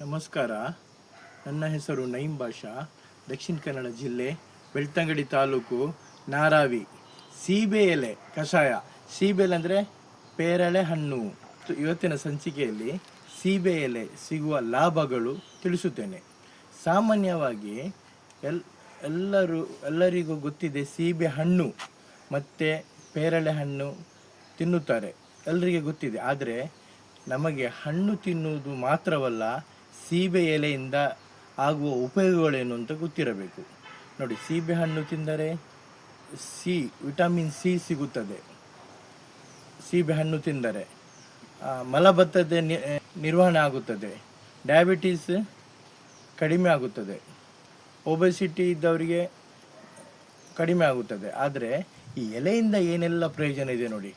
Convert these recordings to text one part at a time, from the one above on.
ನಮಸ್ಕಾರ. ನನ್ನ ಹೆಸರು ನೈಮ್ ಬಾಷಾ. ದಕ್ಷಿಣ ಕನ್ನಡ ಜಿಲ್ಲೆ ಬೆಳ್ತಂಗಡಿ ತಾಲೂಕು ನಾರಾವಿ. ಸೀಬೆ ಎಲೆ ಕಷಾಯ. ಸೀಬೆ ಎಲೆ ಅಂದರೆ ಪೇರಳೆ ಹಣ್ಣು. ಇವತ್ತಿನ ಸಂಚಿಕೆಯಲ್ಲಿ ಸೀಬೆ ಎಲೆ ಸಿಗುವ ಲಾಭಗಳು ತಿಳಿಸುತ್ತೇನೆ. ಸಾಮಾನ್ಯವಾಗಿ ಎಲ್, ಎಲ್ಲರೂ, ಎಲ್ಲರಿಗೂ ಗೊತ್ತಿದೆ ಸೀಬೆ ಹಣ್ಣು ಮತ್ತು ಪೇರಳೆ ಹಣ್ಣು ತಿನ್ನುತ್ತಾರೆ. ಎಲ್ಲರಿಗೆ ಗೊತ್ತಿದೆ. ಆದರೆ ನಮಗೆ ಹಣ್ಣು ತಿನ್ನುವುದು ಮಾತ್ರವಲ್ಲ ಸೀಬೆ ಎಲೆಯಿಂದ ಆಗುವ ಉಪಯೋಗಗಳೇನು ಅಂತ ಗೊತ್ತಿರಬೇಕು. ನೋಡಿ, ಸೀಬೆ ಹಣ್ಣು ತಿಂದರೆ ಸಿ, ವಿಟಮಿನ್ ಸಿ ಸಿಗುತ್ತದೆ. ಸೀಬೆ ಹಣ್ಣು ತಿಂದರೆ ಮಲಬದ್ಧತೆ ನಿರ್ವಹಣೆ ಆಗುತ್ತದೆ. ಡಯಾಬಿಟೀಸ್ ಕಡಿಮೆ ಆಗುತ್ತದೆ. ಒಬೆಸಿಟಿ ಇದ್ದವರಿಗೆ ಕಡಿಮೆ ಆಗುತ್ತದೆ. ಆದರೆ ಈ ಎಲೆಯಿಂದ ಏನೆಲ್ಲ ಪ್ರಯೋಜನ ಇದೆ ನೋಡಿ.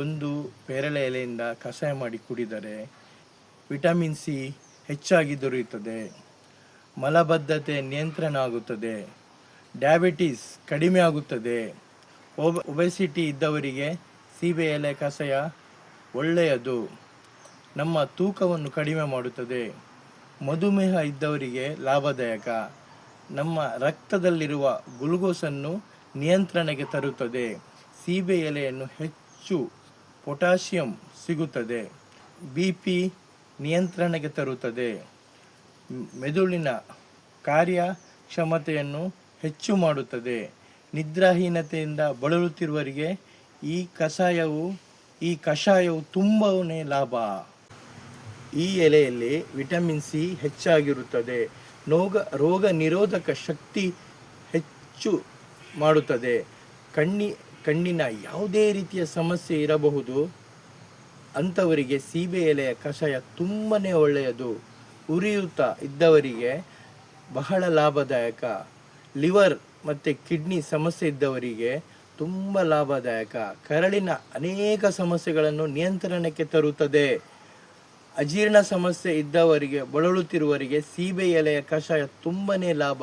ಒಂದು ಪೇರಳೆ ಎಲೆಯಿಂದ ಕಷಾಯ ಮಾಡಿ ಕುಡಿದರೆ ವಿಟಮಿನ್ ಸಿ ಹೆಚ್ಚಾಗಿ ದೊರೆಯುತ್ತದೆ. ಮಲಬದ್ಧತೆ ನಿಯಂತ್ರಣ ಆಗುತ್ತದೆ ಡಯಾಬಿಟೀಸ್ ಕಡಿಮೆ ಆಗುತ್ತದೆ. ಒಬ, ಒಬೆಸಿಟಿ ಇದ್ದವರಿಗೆ ಸೀಬೆ ಎಲೆ ಕಷಾಯ ಒಳ್ಳೆಯದು. ನಮ್ಮ ತೂಕವನ್ನು ಕಡಿಮೆ ಮಾಡುತ್ತದೆ. ಮಧುಮೇಹ ಇದ್ದವರಿಗೆ ಲಾಭದಾಯಕ. ನಮ್ಮ ರಕ್ತದಲ್ಲಿರುವ ಗ್ಲುಕೋಸನ್ನು ನಿಯಂತ್ರಣಕ್ಕೆ ತರುತ್ತದೆ. ಸೀಬೆ ಎಲೆಯನ್ನು ಹೆಚ್ಚು ಪೊಟ್ಯಾಷಿಯಂ ಸಿಗುತ್ತದೆ. ಬಿ ಪಿ ನಿಯಂತ್ರಣಕ್ಕೆ ತರುತ್ತದೆ. ಮೆದುಳಿನ ಕಾರ್ಯಕ್ಷಮತೆಯನ್ನು ಹೆಚ್ಚು ಮಾಡುತ್ತದೆ. ನಿದ್ರಾಹೀನತೆಯಿಂದ ಬಳಲುತ್ತಿರುವವರಿಗೆ ಈ ಕಷಾಯವು ಈ ಕಷಾಯವು ತುಂಬನೇ ಲಾಭ. ಈ ಎಲೆಯಲ್ಲಿ ವಿಟಮಿನ್ ಸಿ ಹೆಚ್ಚಾಗಿರುತ್ತದೆ. ರೋಗ ರೋಗ ನಿರೋಧಕ ಶಕ್ತಿ ಹೆಚ್ಚು ಮಾಡುತ್ತದೆ. ಕಣ್ಣಿ, ಕಣ್ಣಿನ ಯಾವುದೇ ರೀತಿಯ ಸಮಸ್ಯೆ ಇರಬಹುದು. ಅಂಥವರಿಗೆ ಸೀಬೆ ಎಲೆಯ ಕಷಾಯ ತುಂಬಾ ಒಳ್ಳೆಯದು. ಉರಿಯೂತ ಇದ್ದವರಿಗೆ ಬಹಳ ಲಾಭದಾಯಕ. ಲಿವರ್ ಮತ್ತು ಕಿಡ್ನಿ ಸಮಸ್ಯೆ ಇದ್ದವರಿಗೆ ತುಂಬ ಲಾಭದಾಯಕ. ಕರಳಿನ ಅನೇಕ ಸಮಸ್ಯೆಗಳನ್ನು ನಿಯಂತ್ರಣಕ್ಕೆ ತರುತ್ತದೆ. ಅಜೀರ್ಣ ಸಮಸ್ಯೆ ಇದ್ದವರಿಗೆ, ಬಳಲುತ್ತಿರುವವರಿಗೆ ಸೀಬೆ ಎಲೆಯ ಕಷಾಯ ತುಂಬಾ ಲಾಭ.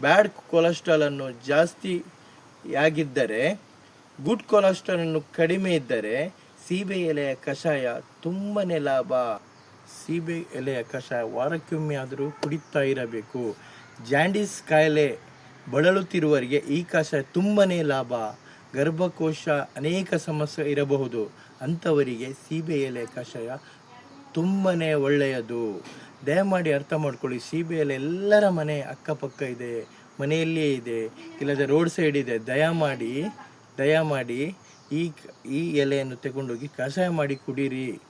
ಬ್ಯಾಡ್ ಕೊಲೆಸ್ಟ್ರಾಲ್ ಅನ್ನು ಜಾಸ್ತಿ ಆಗಿದ್ದರೆ ಗುಡ್ ಕೊಲೆಸ್ಟ್ರಾಲ್ ಅನ್ನು ಕಡಿಮೆ ಇದ್ದರೆ ಸೀಬೆ ಎಲೆಯ ಕಷಾಯ ತುಂಬನೇ ಲಾಭ. ಸೀಬೆ ಎಲೆಯ ಕಷಾಯ ವಾರಕ್ಕೊಮ್ಮೆ ಆದರೂ ಕುಡಿತಾ ಇರಬೇಕು. ಜಾಂಡೀಸ್ ಕಾಯಿಲೆ ಬಳಲುತ್ತಿರುವವರಿಗೆ ಈ ಕಷಾಯ ತುಂಬನೇ ಲಾಭ. ಗರ್ಭಕೋಶ ಅನೇಕ ಸಮಸ್ಯೆ ಇರಬಹುದು. ಅಂಥವರಿಗೆ ಸೀಬೆ ಎಲೆ ಕಷಾಯ ತುಂಬನೇ ಒಳ್ಳೆಯದು. ದಯಮಾಡಿ ಅರ್ಥ ಮಾಡ್ಕೊಳ್ಳಿ, ಸೀಬೆ ಎಲೆ ಎಲ್ಲರ ಮನೆ ಅಕ್ಕಪಕ್ಕ ಇದೆ, ಮನೆಯಲ್ಲಿಯೇ ಇದೆ ಇಲ್ಲದೆ ರೋಡ್ ಸೈಡ್ ಇದೆ. ದಯಮಾಡಿ ದಯಮಾಡಿ ಈ ಈ ಎಲೆಯನ್ನು ತಗೊಂಡೋಗಿ ಕಷಾಯ ಮಾಡಿ ಕುಡೀರಿ.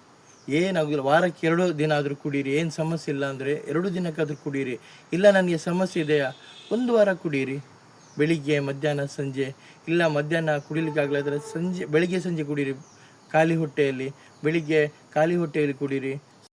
ಏನಾಗಿಲ್ಲ ವಾರಕ್ಕೆ ಎರಡು ದಿನ ಆದರೂ ಕುಡೀರಿ. ಏನು ಸಮಸ್ಯೆ ಇಲ್ಲ ಅಂದರೆ ಎರಡು ದಿನಕ್ಕಾದರೂ ಕುಡೀರಿ. ಇಲ್ಲ ನನಗೆ ಸಮಸ್ಯೆ ಇದೆಯಾ? ಒಂದು ವಾರ ಕುಡೀರಿ. ಬೆಳಿಗ್ಗೆ, ಮಧ್ಯಾಹ್ನ, ಸಂಜೆ. ಇಲ್ಲ ಮಧ್ಯಾಹ್ನ ಕುಡಿಲಿಕ್ಕಾಗಲಾದ್ರೆ ಸಂಜೆ, ಬೆಳಿಗ್ಗೆ, ಸಂಜೆ ಕುಡೀರಿ. ಖಾಲಿ ಹೊಟ್ಟೆಯಲ್ಲಿ, ಬೆಳಿಗ್ಗೆ ಖಾಲಿ ಹೊಟ್ಟೆಯಲ್ಲಿ ಕುಡೀರಿ.